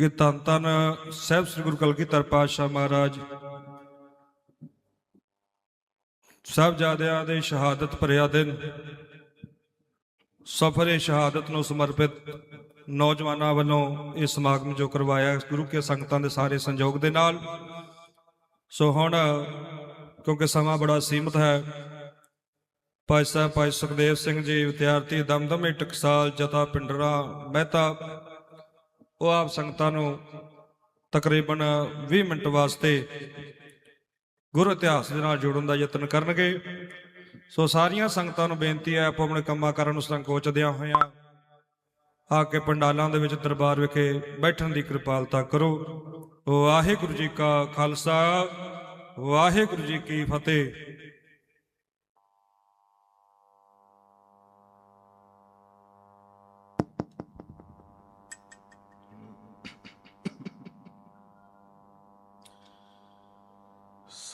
ਕਿ ਤਨ ਧੰਨ ਸਹਿਬ ਸ੍ਰੀ ਗੁਰੂ ਕਲਗੀਧਰ ਪਾਤਸ਼ਾਹ ਮਹਾਰਾਜ। ਸਾਹਿਬਜ਼ਾਦਿਆਂ ਦੇ ਸ਼ਹਾਦਤ ਭਰਿਆ ਦਿਨ, ਸਫਰੇ ਸ਼ਹਾਦਤ ਨੂੰ ਸਮਰਪਿਤ ਨੌਜਵਾਨਾਂ ਵੱਲੋਂ ਇਹ ਸਮਾਗਮ ਜੋ ਕਰਵਾਇਆ ਗੁਰੂ ਕੇ ਸੰਗਤਾਂ ਦੇ ਸਾਰੇ ਸੰਯੋਗ ਦੇ ਨਾਲ। ਸੋ ਹੁਣ, ਕਿਉਂਕਿ ਸਮਾਂ ਬੜਾ ਸੀਮਤ ਹੈ, ਭਾਈ ਸਾਹਿਬ ਭਾਈ ਸੁਖਦੇਵ ਸਿੰਘ ਜੀ, ਵਿਦਿਆਰਥੀ ਦਮਦਮੇ ਟਕਸਾਲ ਜਤਾ ਪਿੰਡਰਾ ਮਹਿਤਾ ਉਹ ਆਪ ਸੰਗਤਾਂ ਨੂੰ ਤਕਰੀਬਨ 20 ਮਿੰਟ ਵਾਸਤੇ ਗੁਰੂ ਇਤਿਹਾਸ ਦੇ ਨਾਲ ਜੋੜਨ ਦਾ ਯਤਨ ਕਰਨਗੇ। ਸੋ ਸਾਰੀਆਂ ਸੰਗਤਾਂ ਨੂੰ ਬੇਨਤੀ ਹੈ, ਆਪੋ ਆਪਣੇ ਕੰਮਾਂ ਕਾਰਾਂ ਨੂੰ ਸੰਕੋਚਦਿਆਂ ਹੋਇਆਂ ਆ ਕੇ ਪੰਡਾਲਾਂ ਦੇ ਵਿੱਚ ਦਰਬਾਰ ਵਿਖੇ ਬੈਠਣ ਦੀ ਕਿਰਪਾਲਤਾ ਕਰੋ। ਵਾਹਿਗੁਰੂ ਜੀ ਕਾ ਖਾਲਸਾ, ਵਾਹਿਗੁਰੂ ਜੀ ਕੀ ਫਤਿਹ।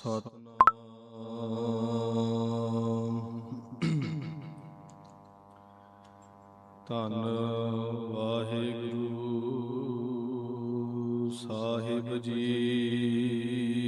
ਸਤਨਾਮ। ਧੰਨ ਵਾਹਿਗੁਰੂ ਸਾਹਿਬ ਜੀ।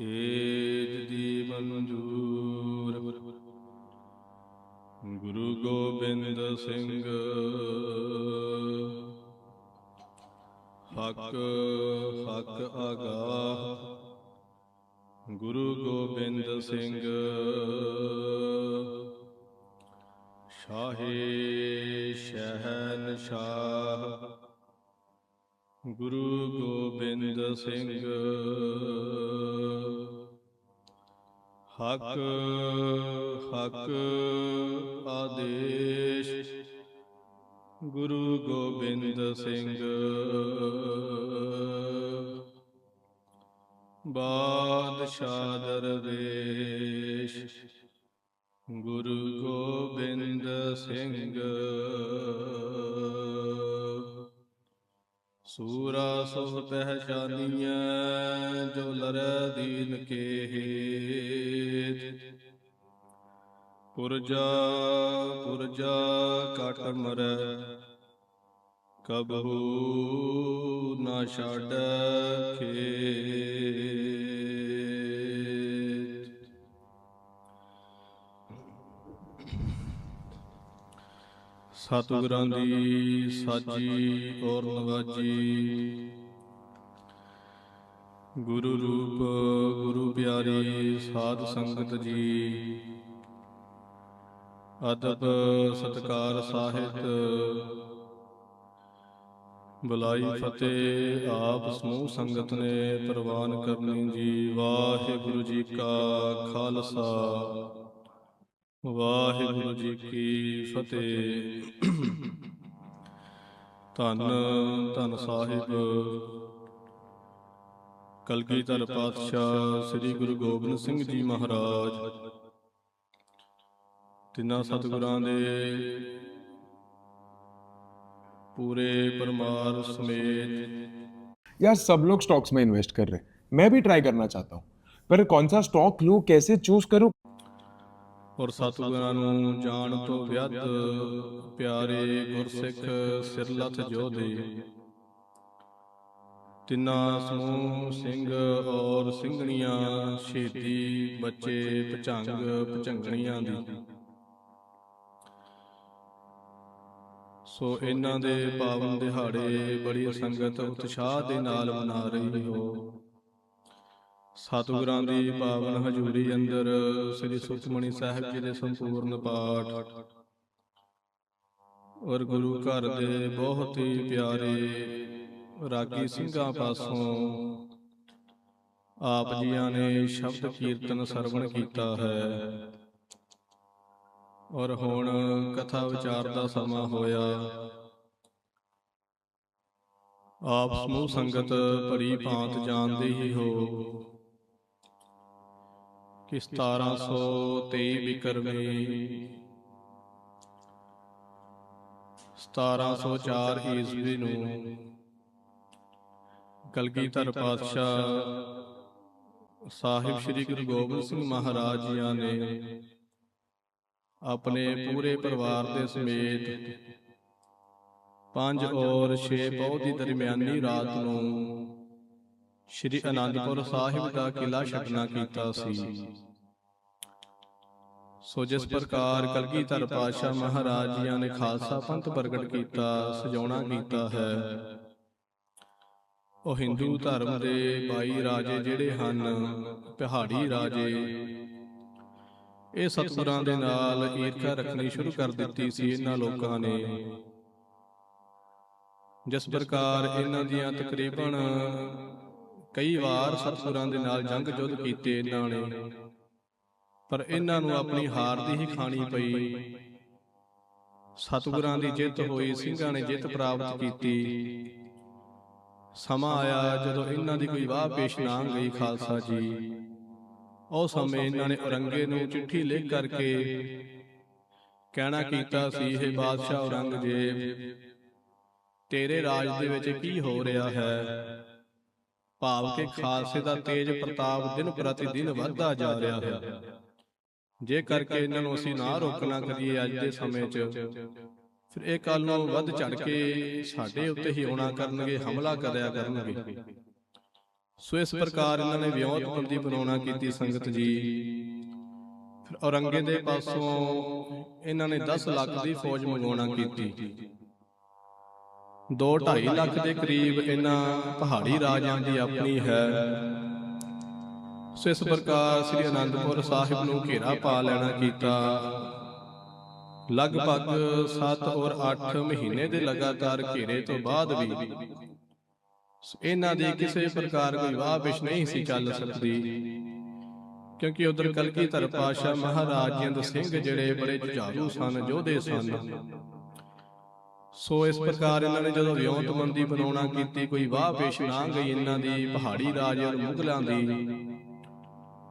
ਏਜ ਦੀ ਮਨਜੂਰ। ਗੁਰੂ ਗੋਬਿੰਦ ਸਿੰਘ। ਹਕ ਹਕ ਆਗਾਹ ਗੁਰੂ ਗੋਬਿੰਦ ਸਿੰਘ। ਸ਼ਾਹੇ ਸ਼ਹਿਨਸ਼ਾਹ। ਗੁਰੂ ਗੋਬਿੰਦ ਸਿੰਘ। ਹਕ ਹਕ ਆਦੇਸ਼। ਗੁਰੂ ਗੋਬਿੰਦ ਸਿੰਘ। ਬਾਦਸ਼ਾਹ ਦਰਵੇਸ਼। ਗੁਰੂ ਗੋਬਿੰਦ ਸਿੰਘ। ਸੂਰਾ ਸੋ ਪਹਿਚਾਨੀਐ ਜੋ ਲਰੈ ਦੀਨ ਕੇ ਹੇਤ ਪੁਰਜਾ ਪੁਰਜਾ ਕਟ ਮਰੈ, ਕਬਹੂ ਨਾ ਛਾੜੈ ਖੇਤ ਸਤਿਗੁਰਾਂ ਦੀ ਸਾਜੀ ਔਰ ਨਵਾਜੀ। ਗੁਰੂ ਰੂਪ, ਗੁਰੂ ਪਿਆਰੀ ਸਾਧ ਸੰਗਤ ਜੀ। ਅਦਬ ਸਤਕਾਰ ਸਾਹਿਤ। ਬੁਲਾਈ ਫਤਿਹ ਆਪ ਸਮੂਹ ਸੰਗਤ ਨੇ ਪ੍ਰਵਾਨ ਕਰਨੀ ਜੀ। ਵਾਹਿਗੁਰੂ ਜੀ ਕਾ ਖਾਲਸਾ। ਵਾਹਿਗੁਰੂ ਜੀ ਕੀ ਫਤਿਹ ਧੰਨ ਧੰਨ ਸਾਹਿਬ ਕਲਗੀਧਰ ਪਾਤਸ਼ਾਹ ਸ੍ਰੀ ਗੁਰੂ ਗੋਬਿੰਦ ਸਿੰਘ ਜੀ ਮਹਾਰਾਜ ਤਿੰਨਾਂ ਸਤਿਗੁਰਾਂ ਦੇ ਪੂਰੇ ਪਰਮਾਰ ਸਮੇਤ यार सब लोग स्टॉक्स में इन्वेस्ट कर रहे हैं मैं भी ट्राई करना चाहता हूँ पर कौन सा स्टॉक लूँ कैसे चूज करूँ ਔਰ ਸਤਿਗੁਰਾਂ ਨੂੰ ਜਾਣ ਤੋਂ ਵਿਅਦ ਪਿਆਰੇ ਗੁਰਸਿੱਖ ਸਿਰਲਥ ਜੋਧੇ। ਤਿੰਨਾਂ ਸਮੂਹ ਸਿੰਘ ਔਰ ਸਿੰਘਣੀਆਂ ਛੇਤੀ ਬੱਚੇ ਪਚੰਗ ਭਚੰਗਣੀਆਂ ਦੀ। ਸੋ ਇਹਨਾਂ ਦੇ ਪਾਵਨ ਦਿਹਾੜੇ ਬੜੀ ਸੰਗਤ ਉਤਸ਼ਾਹ ਦੇ ਨਾਲ ਮਨਾ ਰਹੀ ਹੋ। ਸਤਿਗੁਰਾਂ ਦੀ ਪਾਵਨ ਹਜ਼ੂਰੀ ਅੰਦਰ ਸ੍ਰੀ ਸੁਖਮਣੀ ਸਾਹਿਬ ਜੀ ਦੇ ਸੰਪੂਰਨ ਪਾਠ। ਔਰ ਗੁਰੂ ਘਰ ਦੇ ਬਹੁਤ ਹੀ ਪਿਆਰੇ ਰਾਗੀ ਸਿੰਘਾਂ ਪਾਸੋਂ ਆਪ ਜੀਆਂ ਨੇ ਸ਼ਬਦ ਕੀਰਤਨ ਸਰਵਣ ਕੀਤਾ ਹੈ। ਔਰ ਹੁਣ ਕਥਾ ਵਿਚਾਰ ਦਾ ਸਮਾਂ ਹੋਇਆ। ਆਪ ਸਮੂਹ ਸੰਗਤ ਭਰੀ ਭਾਂਤ ਜਾਣਦੇ ਹੀ ਹੋ। ਕਿ 1723 ਬਿਕਰਮੀ 1704 ਈਸਵੀ ਨੂੰ ਕਲਗੀਧਰ ਪਾਤਸ਼ਾਹ ਸਾਹਿਬ ਸ੍ਰੀ ਗੁਰੂ ਗੋਬਿੰਦ ਸਿੰਘ ਮਹਾਰਾਜ ਜੀਆਂ ਨੇ ਆਪਣੇ ਪੂਰੇ ਪਰਿਵਾਰ ਦੇ ਸਮੇਤ ਪੰਜ ਔਰ 6 ਬਹੁਤ ਦੀ ਦਰਮਿਆਨੀ ਰਾਤ ਨੂੰ ਸ੍ਰੀ ਅਨੰਦਪੁਰ ਸਾਹਿਬ ਦਾ ਕਿਲਾ ਛੱਡਣਾ ਕੀਤਾ ਸੀ। ਸੋ। ਜਿਸ ਪ੍ਰਕਾਰ ਕਲਗੀਧਰ ਪਾਤਸ਼ਾਹ ਮਹਾਰਾਜ ਜੀਆਂ ਨੇ ਖਾਲਸਾ ਪੰਥ ਪ੍ਰਗਟ ਕੀਤਾ ਸਜਾਉਣਾ ਕੀਤਾ ਹੈ। ਉਹ ਹਿੰਦੂ ਧਰਮ ਦੇ 22 ਰਾਜੇ ਜਿਹੜੇ ਹਨ ਪਹਾੜੀ ਰਾਜੇ। ਇਹ ਸਤਿਗੁਰਾਂ ਦੇ ਨਾਲ ਈਰਖਾ ਰੱਖਣੀ ਸ਼ੁਰੂ ਕਰ ਦਿੱਤੀ ਸੀ ਇਹਨਾਂ ਲੋਕਾਂ ਨੇ। ਜਿਸ ਪ੍ਰਕਾਰ ਇਹਨਾਂ ਦੀਆਂ ਤਕਰੀਬਨ ਕਈ ਵਾਰ ਸਤਿਗੁਰਾਂ ਦੇ ਨਾਲ ਜੰਗ ਜੁੱਧ ਕੀਤੇ ਇਹਨਾਂ ਨੇ ਪਰ ਇਹਨਾਂ ਨੂੰ ਆਪਣੀ ਹਾਰ ਦੀ ਹੀ ਖਾਣੀ ਪਈ। ਸਤਿਗੁਰਾਂ ਦੀ ਜਿੱਤ ਹੋਈ ਸਿੰਘਾਂ ਨੇ ਜਿੱਤ ਪ੍ਰਾਪਤ ਕੀਤੀ। ਸਮਾਂ ਆਇਆ ਜਦੋਂ ਇਹਨਾਂ ਦੀ ਕੋਈ ਵਾਹ ਪੇਸ਼ ਨਾ ਗਈ ਖਾਲਸਾ ਜੀ। ਉਹ ਸਮੇਂ ਇਹਨਾਂ ਨੇ ਔਰੰਗੇ ਨੂੰ ਚਿੱਠੀ ਲਿਖ ਕਰਕੇ ਕਹਿਣਾ ਕੀਤਾ ਸੀ ਇਹ ਬਾਦਸ਼ਾਹ ਔਰੰਗਜ਼ੇਬ ਤੇਰੇ ਰਾਜ ਦੇ ਵਿੱਚ ਕੀ ਹੋ ਰਿਹਾ ਹੈ? ਭਾਵ ਕਿ ਖਾਲਸੇ ਦਾ ਤੇਜ ਪ੍ਰਤਾਪ ਦਿਨ ਪ੍ਰਤੀ ਦਿਨ ਵੱਧਦਾ ਜਾ ਰਿਹਾ ਹੈ। ਜੇ ਕਰਕੇ ਇਹਨਾਂ ਨੂੰ ਅਸੀਂ ਨਾ ਰੋਕਣਾ ਕਰੀਏ ਅੱਜ ਦੇ ਸਮੇਂ 'ਚ ਫਿਰ ਇਹ ਕੱਲ ਨੂੰ ਵੱਧ ਚੜ ਕੇ ਸਾਡੇ ਉੱਤੇ ਹੀ ਆਉਣਾ ਕਰਨਗੇ ਹਮਲਾ ਕਰਿਆ ਕਰਨਗੇ। ਸੋ ਇਸ ਪ੍ਰਕਾਰ ਇਹਨਾਂ ਨੇ ਵਿਉਂਤਬੰਦੀ ਬਣਾਉਣਾ ਕੀਤੀ ਸੰਗਤ ਜੀ। ਫਿਰ ਔਰੰਗੇ ਦੇ ਪਾਸੋਂ ਇਹਨਾਂ ਨੇ 10 ਲੱਖ ਦੀ ਫੌਜ ਮੰਗਵਾਉਣਾ ਕੀਤੀ। 2.5 ਲੱਖ ਦੇ ਕਰੀਬ ਇਹਨਾਂ ਪਹਾੜੀ ਰਾਜਾਂ ਦੀ ਆਪਣੀ ਹੈ। ਸੋ ਇਸ ਪ੍ਰਕਾਰ ਸ੍ਰੀ ਅਨੰਦਪੁਰ ਸਾਹਿਬ ਨੂੰ ਘੇਰਾ ਪਾ ਲੈਣਾ ਕੀਤਾ। ਲਗਭਗ 7 ਔਰ 8 ਮਹੀਨੇ ਦੇ ਲਗਾਤਾਰ ਘੇਰੇ ਤੋਂ ਬਾਅਦ ਵੀ ਇਹਨਾਂ ਦੀ ਕਿਸੇ ਪ੍ਰਕਾਰ ਕੋਈ ਵਾਹ ਵਿਸ਼ ਨਹੀਂ ਸੀ ਚੱਲ ਸਕਦੀ। ਕਿਉਂਕਿ ਉਧਰ ਕਲਗੀਧਰ ਪਾਸ਼ਾ ਮਹਾਰਾਜ ਜੀ ਦੇ ਸਿੰਘ ਜਿਹੜੇ ਬੜੇ ਜੁਝਾਰੂ ਸਨ ਯੋਧੇ ਸਨ। ਸੋ ਇਸ ਪ੍ਰਕਾਰ ਇਹਨਾਂ ਨੇ ਜਦੋਂ ਵਿਉਂਤਮੰਦੀ ਬਣਾਉਣਾ ਕੀਤੀ, ਕੋਈ ਵਾਹ ਪੇਸ਼ ਨਾ ਗਈ ਇਹਨਾਂ ਦੀ, ਪਹਾੜੀ ਰਾਜ ਮੁਗਲਾਂ ਦੀ।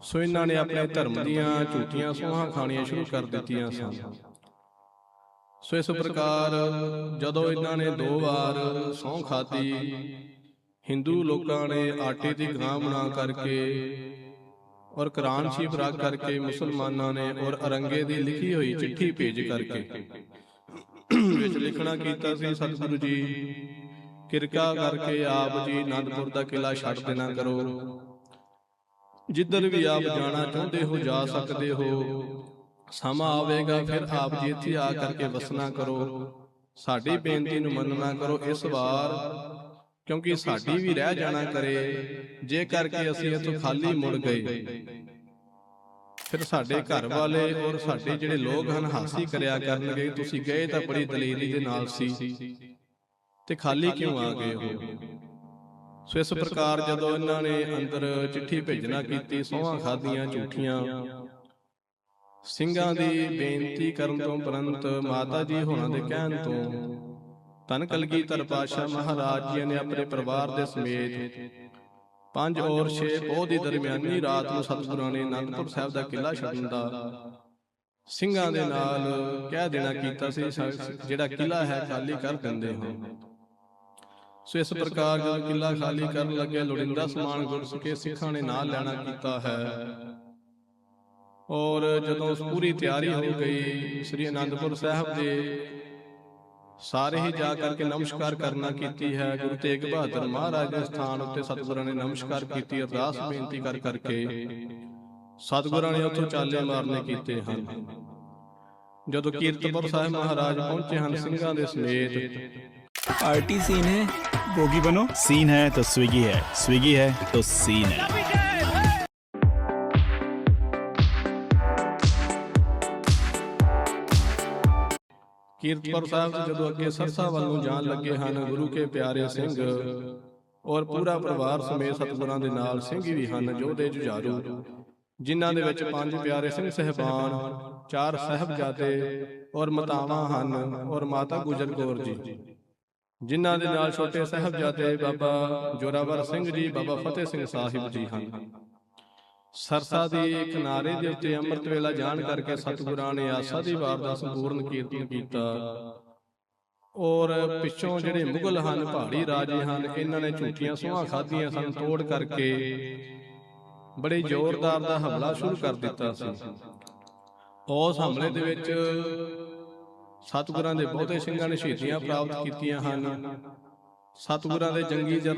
ਸੋ ਇਹਨਾਂ ਨੇ ਆਪਣੇ ਧਰਮ ਦੀਆਂ ਝੂਠੀਆਂ ਸੋਹਾਂ ਖਾਣੀਆਂ ਸ਼ੁਰੂ ਕਰ ਦਿੱਤੀਆਂ ਸਨ। ਸੋ ਇਸ ਪ੍ਰਕਾਰ ਜਦੋਂ ਇਹਨਾਂ ਨੇ ਦੋ ਵਾਰ ਸਹੁੰ ਖਾਤੀ ਹਿੰਦੂ ਲੋਕਾਂ ਨੇ ਆਟੇ ਦੀ ਗਾਂ ਬਣਾ ਕਰਕੇ ਔਰ ਕੁਰਾਨ ਸ਼ਰੀਫ ਰੱਖ ਕਰਕੇ ਮੁਸਲਮਾਨਾਂ ਨੇ ਔਰ ਅਰੰਗੇ ਦੀ ਲਿਖੀ ਹੋਈ ਚਿੱਠੀ ਭੇਜ ਕਰਕੇ ਵਿੱਚ ਲਿਖਣਾ ਕੀਤਾ ਸੀ, ਸਤਿਗੁਰੂ ਜੀ। ਕਿਰਪਾ ਕਰਕੇ ਆਪ ਜੀ ਆਨੰਦਪੁਰ ਦਾ ਕਿਲਾ ਛੱਡ ਦੇਣਾ ਕਰੋ। ਜਿੱਧਰ ਵੀ ਆਪ ਜਾਣਾ ਚਾਹੁੰਦੇ ਹੋ, ਜਾ ਸਕਦੇ ਹੋ। ਸਮਾਂ ਆਵੇਗਾ, ਫਿਰ ਆਪ ਜੀ ਇੱਥੇ ਆ ਕਰਕੇ ਵਸਣਾ ਕਰੋ। ਸਾਡੀ ਬੇਨਤੀ ਨੂੰ ਮੰਨਣਾ ਕਰੋ ਇਸ ਵਾਰ, ਕਿਉਂਕਿ ਸਾਡੀ ਵੀ ਰਹਿ ਜਾਣਾ ਕਰੇ। ਜੇ ਕਰਕੇ ਅਸੀਂ ਇੱਥੋਂ ਖਾਲੀ ਮੁੜ ਗਏ ਫਿਰ ਸਾਡੇ ਘਰ ਵਾਲੇ ਔਰ ਸਾਡੇ ਜਿਹੜੇ ਲੋਕ ਹਨ ਹਾਸੀ ਕਰਿਆ ਕਰਨਗੇ ਤੁਸੀਂ ਗਏ ਤਾਂ ਬੜੀ ਦਲੇਰੀ ਦੇ ਨਾਲ ਸੀ। ਤੇ ਖਾਲੀ ਕਿਉਂ ਆ ਗਏ ਹੋ? ਸੋ ਇਸ ਪ੍ਰਕਾਰ ਜਦੋਂ ਇਹਨਾਂ ਨੇ ਅੰਦਰ ਚਿੱਠੀ ਭੇਜਣਾ ਕੀਤੀ ਸੋਹਾਂ ਖਾਦੀਆਂ ਝੂਠੀਆਂ। ਸਿੰਘਾਂ ਦੀ ਬੇਨਤੀ ਕਰਨ ਤੋਂ ਪਰੰਤ ਮਾਤਾ ਜੀ ਹੋਣਾ ਦੇ ਕਹਿਣ ਤੋਂ ਤਨ ਕਲਗੀਧਰ ਪਾਤਸ਼ਾਹ ਮਹਾਰਾਜ ਜੀ ਨੇ ਆਪਣੇ ਪਰਿਵਾਰ ਦੇ ਸਮੇਤ ਪੰਜ ਔਰ 6 ਪੋਹ ਦੀ ਦਰਮਿਆਨੀ ਰਾਤ ਨੂੰ ਸਤਿਗੁਰਾਂ ਨੇ ਅਨੰਦਪੁਰ ਸਾਹਿਬ ਦਾ ਕਿਲਾ ਛੱਡਣ ਦਾ ਸਿੰਘਾਂ ਦੇ ਨਾਲ ਕਹਿ ਦੇਣਾ ਕੀਤਾ ਸੀ ਜਿਹੜਾ ਕਿਲਾ ਹੈ ਖਾਲੀ ਕਰ ਦਿੰਦੇ ਹਾਂ। ਸੋ ਇਸ ਪ੍ਰਕਾਰ ਜਦੋਂ ਕਿਲਾ ਖਾਲੀ ਕਰਨ ਲੱਗਿਆ ਲੋੜਿੰਦਾ ਸਮਾਨ ਗੁਰਸਿੱਖੇ ਸਿੱਖਾਂ ਨੇ ਨਾਲ ਲੈਣਾ ਕੀਤਾ ਹੈ। ਔਰ ਜਦੋਂ ਪੂਰੀ ਤਿਆਰੀ ਹੋ ਗਈ ਸ੍ਰੀ ਅਨੰਦਪੁਰ ਸਾਹਿਬ ਦੇ ਸਾਰੇ ਹੀ ਜਾ ਕਰਕੇ ਨਮਸਕਾਰ ਕਰਨਾ ਕੀਤੀ ਹੈ ਗੁਰੂ ਤੇਗ ਬਹਾਦਰ ਮਹਾਰਾਜ ਦੇ ਸਥਾਨ ਉੱਤੇ ਸਤਿਗੁਰਾਂ ਨੇ ਨਮਸਕਾਰ ਕੀਤੀ ਅਰਦਾਸ ਬੇਨਤੀ ਕਰ ਕਰਕੇ ਸਤਿਗੁਰਾਂ ਨੇ ਉੱਥੋਂ ਚਾਲੇ ਮਾਰਨੇ ਕੀਤੇ ਹਨ। ਜਦੋਂ ਕੀਰਤਪੁਰ ਸਾਹਿਬ ਮਹਾਰਾਜ ਪਹੁੰਚੇ ਹਨ ਸਿੰਘਾਂ ਦੇ ਸਮੇਤ। ਆਰਟੀ ਸੀਨ ਹੈ ਬਨੋ ਸੀਨ ਹੈ ਤਾਂ ਸਵਿਗੀ ਹੈ। ਸਵੀਗੀ ਹੈ ਤਾਂ ਸੀਨ ਹੈ। ਕੀਰਤਪੁਰ ਸਾਹਿਬ ਤੋਂ ਜਦੋਂ ਅੱਗੇ ਸਰਸਾ ਵੱਲ ਨੂੰ ਜਾਣ ਲੱਗੇ ਹਨ, ਗੁਰੂ ਕੇ ਪਿਆਰੇ ਸਿੰਘ, ਔਰ ਪੂਰਾ ਪਰਿਵਾਰ ਸਮੇਤ ਸਤਿਗੁਰਾਂ ਦੇ ਨਾਲ ਸਿੰਘ ਵੀ ਹਨ, ਯੋਧੇ, ਜੁਝਾਰੂ, ਜਿਨ੍ਹਾਂ ਦੇ ਵਿੱਚ ਪੰਜ ਪਿਆਰੇ ਸਿੰਘ ਸਹਿਬਾਨ, ਚਾਰ ਸਹਿਬਜ਼ਾਦੇ ਔਰ ਮਤਾਵਾਂ ਹਨ, ਔਰ ਮਾਤਾ ਗੁਜਰ ਕੌਰ ਜੀ, ਜਿਨ੍ਹਾਂ ਦੇ ਨਾਲ ਛੋਟੇ ਸਹਿਬਜ਼ਾਦੇ ਬਾਬਾ ਜੋਰਾਵਰ ਸਿੰਘ ਜੀ, ਬਾਬਾ ਫਤਿਹ ਸਿੰਘ ਸਾਹਿਬ ਜੀ ਹਨ। ਸਰਸਾ ਦੇ ਕਿਨਾਰੇ ਦੇ ਉੱਤੇ ਅੰਮ੍ਰਿਤ ਵੇਲਾ ਜਾਣ ਕਰਕੇ ਸਤਿਗੁਰਾਂ ਨੇ ਆਸਾ ਦੀ ਵਾਰ ਦਾ ਸੰਪੂਰਨ ਕੀਰਤਨ ਕੀਤਾ। ਔਰ ਪਿੱਛੋਂ ਜਿਹੜੇ ਮੁਗਲ ਹਨ, ਪਹਾੜੀ ਰਾਜੇ ਹਨ, ਇਹਨਾਂ ਨੇ ਝੂਠੀਆਂ ਸੋਹਾਂ ਖਾਧੀਆਂ ਸਨ, ਤੋੜ ਕਰਕੇ ਬੜੇ ਜ਼ੋਰਦਾਰ ਦਾ ਹਮਲਾ ਸ਼ੁਰੂ ਕਰ ਦਿੱਤਾ ਸੀ। ਉਸ ਹਮਲੇ ਦੇ ਵਿੱਚ ਸਤਿਗੁਰਾਂ ਦੇ ਬਹੁਤੇ ਸਿੰਘਾਂ ਨੇ ਸ਼ਹੀਦੀਆਂ ਪ੍ਰਾਪਤ ਕੀਤੀਆਂ ਹਨ। ਸਤਿਗੁਰਾਂ ਦੇ ਜੰਗੀ ਜਰ